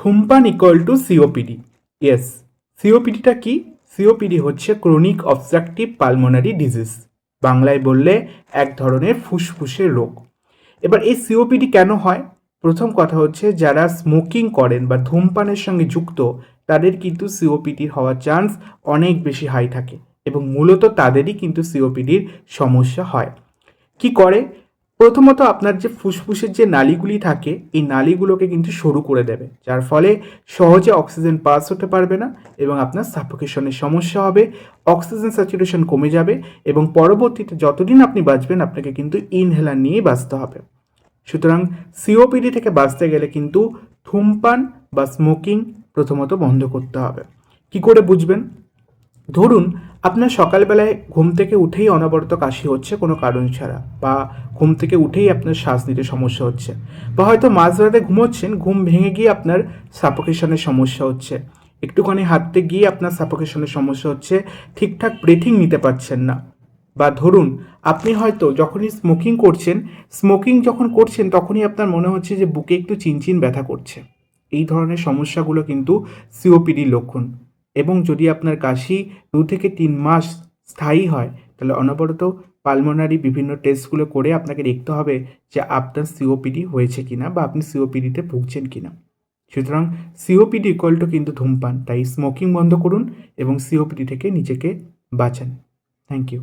ধূমপান equal to COPD yes সিওপিডিটা কি সিওপিডি হচ্ছে ক্রনিক অবস্ট্রাকটিভ পালমোনারি ডিজিজ বাংলায় বললে এক ধরনের ফুসফুসের রোগ। এবার এই সিওপিডি কেন হয়? প্রথম কথা হচ্ছে যারা স্মোকিং করেন বা ধূমপানের সঙ্গে যুক্ত, তাদের কিন্তু সিওপিডি হওয়ার চান্স অনেক বেশি হাই থাকে এবং মূলত তাদেরই কিন্তু সিওপিডির সমস্যা হয়। কি করে? প্রথমত আপনার যে ফুসফুসের যে নালীগুলি থাকে, এই নালীগুলোকে কিন্তু সরু করে দেবে। যার ফলে সহজে অক্সিজেন পাস হতে পারবে না এবং আপনার সাফোকেশনের সমস্যা হবে, অক্সিজেন স্যাচুরেশন কমে যাবে এবং পরবর্তীতে যতদিন আপনি বাঁচবেন, আপনাকে কিন্তু ইনহেলার নিয়েই বাঁচতে হবে। সুতরাং সিওপিডি থেকে বাঁচতে গেলে কিন্তু ধূমপান বা স্মোকিং প্রথমত বন্ধ করতে হবে। কি করে বুঝবেন? ধরুন আপনার সকালবেলায় ঘুম থেকে উঠেই অনবরত কাশি হচ্ছে কোনো কারণ ছাড়া বা ঘুম থেকে উঠেই আপনার শ্বাস নিতে সমস্যা হচ্ছে বা হয়তো মাঝরাতে ঘুমোচ্ছেন, ঘুম ভেঙে গিয়ে আপনার সাপোকেশনের সমস্যা হচ্ছে। একটুখানি হাঁটতে গিয়ে আপনার সাপোকেশনের সমস্যা হচ্ছে, ঠিকঠাক ব্রেথিং নিতে পারছেন না। বা ধরুন, আপনি হয়তো যখনই স্মোকিং করছেন স্মোকিং যখন করছেন তখনই আপনার মনে হচ্ছে যে বুকে একটু চিনচিন ব্যথা করছে। এই ধরনের সমস্যাগুলো কিন্তু সিওপিডির লক্ষণ। এবং যদি আপনার কাশি দু থেকে তিন মাস স্থায়ী হয়, তাহলে অনবরত পালমোনারি বিভিন্ন টেস্টগুলো করে আপনাকে দেখতে হবে যে আপনার সিওপিডি হয়েছে কিনা বা আপনি সিওপিডিতে ভুগছেন কি না সুতরাং সিওপিডি ইকুয়াল টু কিন্তু ধূমপান, তাই স্মোকিং বন্ধ করুন এবং সিওপিডি থেকে নিজেকে বাঁচান। Thank you